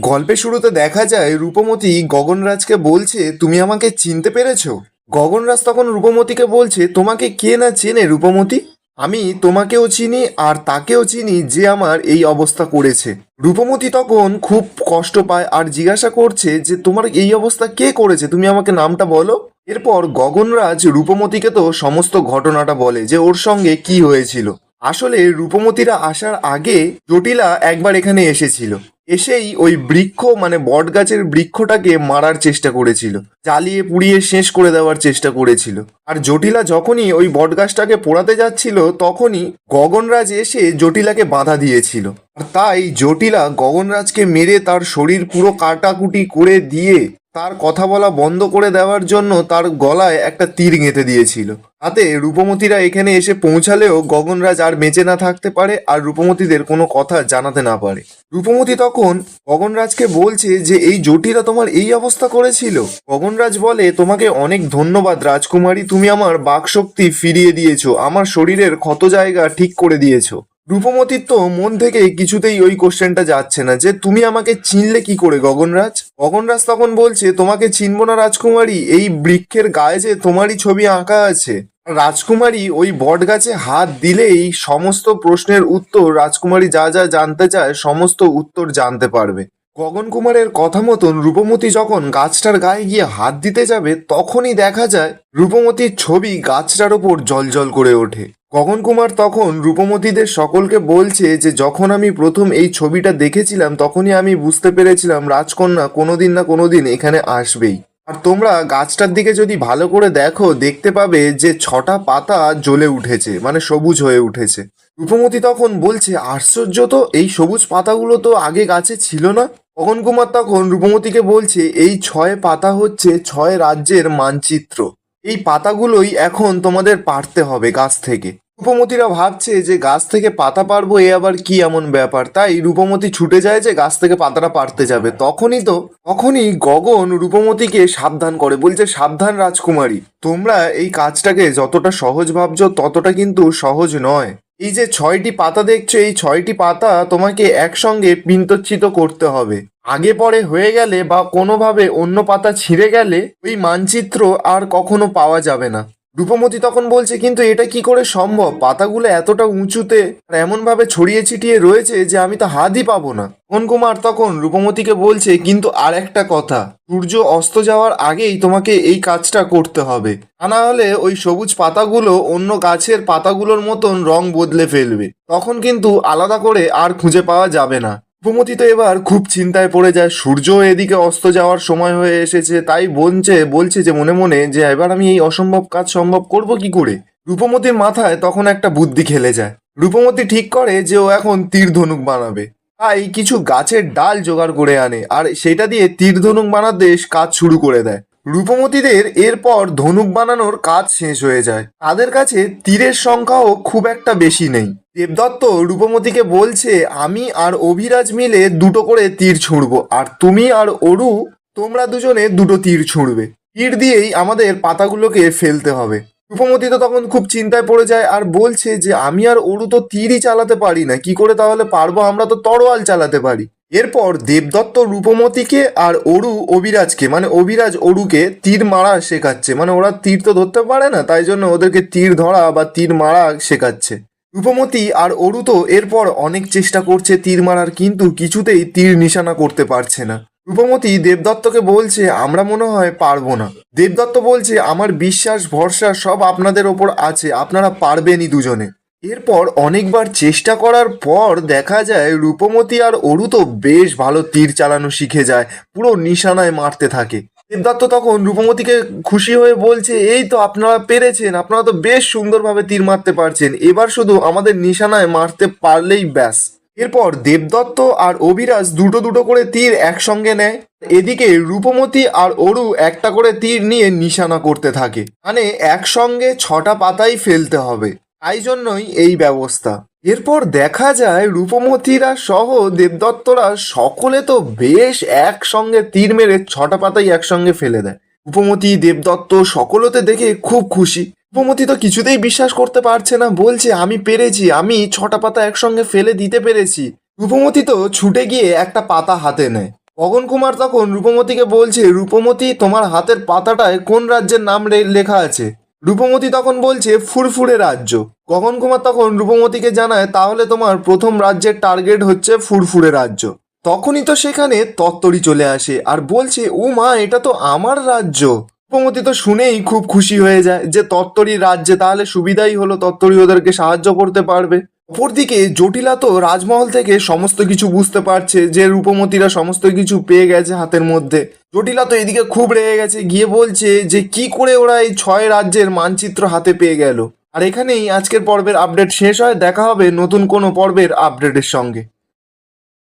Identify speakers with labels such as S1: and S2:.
S1: গল্পের শুরুতে দেখা যায় রূপমতি গগনরাজকে বলছে, তুমি আমাকে চিনতে পেরেছ? গগনরাজ তখন রূপমতিকে বলছে, তোমাকে কে না চেনে রূপমতি? আমি তোমাকেও চিনি আর তাকেও চিনি যে আমার এই অবস্থা করেছে। রূপমতি তখন খুব কষ্ট পায় আর জিজ্ঞাসা করছে যে, তোমার এই অবস্থা কে করেছে? তুমি আমাকে নামটা বলো? এরপর গগনরাজ রূপমতিকে তো সমস্ত ঘটনাটা বলে যে, ওর সঙ্গে কি হয়েছিল? আসলে রূপমতিরা আসার আগে জটিলা একবার এখানে এসেছিল। এসেই ওই বৃক্ষ মানে বট গাছের বৃক্ষটাকে মারার চেষ্টা করেছিল। জ্বালিয়ে পুড়িয়ে শেষ করে দেওয়ার চেষ্টা করেছিল। আর জটিলা যখনই ওই বট গাছটাকে পোড়াতে যাচ্ছিল, তখনই গগনরাজ এসে জটিলাকে বাধা দিয়েছিল। আর তাই জটিলা গগনরাজকে মেরে তার শরীর পুরো কাটাকুটি করে দিয়ে তার কথা বলা বন্ধ করে দেওয়ার জন্য তার গলায় একটা তীর গেঁথে দিয়েছিল। তাতে রূপমতিরা এখানে এসে পৌঁছালেও গগনরাজ আর বেঁচে না থাকতে পারে আর রূপমতিদের কোনো কথা জানাতে না পারে। রূপমতি তখন গগনরাজকে বলছে যে, এই জটিলা তোমার এই অবস্থা করেছিল? গগনরাজ বলে, তোমাকে অনেক ধন্যবাদ রাজকুমারী, তুমি আমার বাকশক্তি ফিরিয়ে দিয়েছ, আমার শরীরের ক্ষত জায়গা ঠিক করে দিয়েছ। রূপমতির তো মন থেকে কিছুতেই ওই কোশ্চেনটা যাচ্ছে না যে, তুমি আমাকে চিনলে কি করে গগনরাজ? গগনরাজ তখন বলছে, তোমাকে চিনবো না রাজকুমারী, এই বৃক্ষের গায়ে যে তোমারই ছবি আঁকা আছে। রাজকুমারী ওই বট গাছে হাত দিলেই সমস্ত প্রশ্নের উত্তর রাজকুমারী যা যা জানতে চায়, সমস্ত উত্তর জানতে পারবে। গগন কুমারের কথা মতন রূপমতি যখন গাছটার গায়ে গিয়ে হাত দিতে যাবে, তখনই দেখা যায় রূপমতির ছবি গাছটার ওপর জলজল করে ওঠে। গগন কুমার তখন রূপমতীদের সকলকে বলছে যে, যখন আমি প্রথম এই ছবিটা দেখেছিলাম, তখনই আমি বুঝতে পেরেছিলাম রাজকন্যা কোনোদিন না কোনোদিন এখানে আসবেই। আর তোমরা গাছটার দিকে যদি ভালো করে দেখো, দেখতে পাবে যে ছটা পাতা জ্বলে উঠেছে মানে সবুজ হয়ে উঠেছে। রূপমতি তখন বলছে, আশ্চর্য তো, এই সবুজ পাতাগুলো তো আগে গাছে ছিল না? পবন কুমার তখন রূপমতিকে বলছে, এই ছয় পাতা হচ্ছে ছয় রাজ্যের মানচিত্র। এই পাতাগুলোই এখন তোমাদের পারতে হবে গাছ থেকে। রূপমতিরা ভাবছে যে গাছ থেকে পাতা পারব এ আবার কি এমন ব্যাপার? তাই রূপমতি ছুটে যায় যে গাছ থেকে পাতাটা পারতে যাবে। তখনই তো, তখনই গগন রূপমতিকে সাবধান করে, বলছে, সাবধান রাজকুমারী, তোমরা এই কাজটাকে যতটা সহজ ভাবছ, ততটা কিন্তু সহজ নয়। এই যে ছয়টি পাতা দেখছ, এই ছয়টি পাতা তোমাকে একসঙ্গে পিন্তচ্ছিত করতে হবে। আগে পরে হয়ে গেলে বা কোনোভাবে অন্য পাতা ছিঁড়ে গেলে ওই মানচিত্র আর কখনো পাওয়া যাবে না। রূপমতি তখন বলছে, কিন্তু এটা কি করে সম্ভব? পাতাগুলো এতটা উঁচুতে আর এমন ভাবে ছড়িয়ে ছিটিয়ে রয়েছে যে আমি তো হাতই পাবো না। কুমার তখন রূপমতিকে বলছে, কিন্তু আর একটা কথা, সূর্য অস্ত যাওয়ার আগেই তোমাকে এই কাজটা করতে হবে। তা না হলে ওই সবুজ পাতাগুলো অন্য গাছের পাতাগুলোর মতন রং বদলে ফেলবে। তখন কিন্তু আলাদা করে আর খুঁজে পাওয়া যাবে না। রূপমতি তো এবার খুব চিন্তায় পড়ে যায়। সূর্য এদিকে অস্ত যাওয়ার সময় হয়ে এসেছে, তাই বলছে বলছে যে মনে মনে যে এবার আমি এই অসম্ভব কাজ সম্ভব করব কি করে? রূপমতির মাথায় তখন একটা বুদ্ধি খেলে যায়। রূপমতি ঠিক করে যে ও এখন তীর ধনুক বানাবে। তাই কিছু গাছের ডাল জোগাড় করে আনে, আর সেটা দিয়ে তীর ধনুক বানাতে কাজ শুরু করে দেয়। রূপমতীদের এরপর ধনুক বানানোর কাজ শেষ হয়ে যায়। তাদের কাছে তীরের সংখ্যাও খুব একটা বেশি নেই। দেবদত্ত রূপমতীকে বলছে, আমি আর অভিরাজ মিলে দুটো করে তীর ছুঁড়বো, আর তুমি আর অরু, তোমরা দুজনে দুটো তীর ছুঁড়বে। তীর দিয়েই আমাদের পাতাগুলোকে ফেলতে হবে। রূপমতি তো তখন খুব চিন্তায় পড়ে যায় আর বলছে যে, আমি আর অরু তো তীরই চালাতে পারি না, কি করে তাহলে পারব? আমরা তো তরোয়াল চালাতে পারি। এরপর দেবদত্ত রূপমতিকে আর অরু অবিরাজকে মানে অবিরাজ অরুকে তীর মারা শেখাচ্ছে। মানে ওরা তীর তো ধরতে পারে না, তাই জন্য ওদেরকে তীর ধরা বা তীর মারা শেখাচ্ছে। রূপমতি আর অরু তো এরপর অনেক চেষ্টা করছে তীর মারার, কিন্তু কিছুতেই তীর নিশানা করতে পারছে না। রূপমতি দেবদত্তকে বলছে, আমরা মনে হয় পারব না। দেবদত্ত বলছে, আমার বিশ্বাস, ভরসা সব আপনাদের ওপর আছে, আপনারা পারবেনই দুজনে। এরপর অনেকবার চেষ্টা করার পর দেখা যায় রূপমতি আর অরু তো বেশ ভালো তীর চালানো শিখে যায়, পুরো নিশানায় মারতে থাকে। দেবদত্ত তখন রূপমতিকে খুশি হয়ে বলছে, এই তো আপনারা পেরেছেন, আপনারা তো বেশ সুন্দরভাবে তীর মারতে পারছেন, এবার শুধু আমাদের নিশানায় মারতে পারলেই ব্যাস। এরপর দেবদত্ত আর অভিরাজ দুটো দুটো করে তীর একসঙ্গে নেয়। এদিকে রূপমতি আর অরু একটা করে তীর নিয়ে নিশানা করতে থাকে। মানে একসঙ্গে ছটা পাতাই ফেলতে হবে। তাই জন্যই এই ব্যবস্থা। এরপর দেখা যায় রূপমতিরা সহ দেবদত্তরা সকলে তো বেশ একসঙ্গে তীর মেরে ছটা পাতাই একসঙ্গে ফেলে দেয়। রূপমতি, দেবদত্ত সকলতে দেখে খুব খুশি। রূপমতি তো কিছুতেই বিশ্বাস করতে পারছে না, বলছে, আমি পেরেছি, আমি ছটা পাতা একসঙ্গে ফেলে দিতে পেরেছি। রূপমতি তো ছুটে গিয়ে একটা পাতা হাতে নেয়। গগন কুমার তখন রূপমতিকে বলছে, রূপমতি, তোমার হাতের পাতাটায় কোন রাজ্যের নাম লেখা আছে? রূপমতি তখন বলছে, ফুরফুরে রাজ্য। গগন কুমার তখন রূপমতিকে জানায়, তাহলে তোমার প্রথম রাজ্যের টার্গেট হচ্ছে ফুরফুরে রাজ্য। তখনই তো সেখানে তত্তরি চলে আসে আর বলছে, ও মা, এটা তো আমার রাজ্য। রূপমতি তো শুনেই খুব খুশি হয়ে যায় যে তত্তরি রাজ্যে তাহলে সুবিধাই হলো, তত্তরি ওদেরকে সাহায্য করতে পারবে। অপরদিকে জটিলা তো রাজমহল থেকে সমস্ত কিছু বুঝতে পারছে যে রূপমতিরা সমস্ত কিছু পেয়ে গেছে হাতের মধ্যে। জটিলা তো এদিকে খুব রেগে গেছে, গিয়ে বলছে যে কি করে ওরা এই ছয় রাজ্যের মানচিত্র হাতে পেয়ে গেল। আর এখানেই আজকের পর্বের আপডেট শেষ হয়, দেখা হবে নতুন কোনো পর্বের আপডেটের সঙ্গে।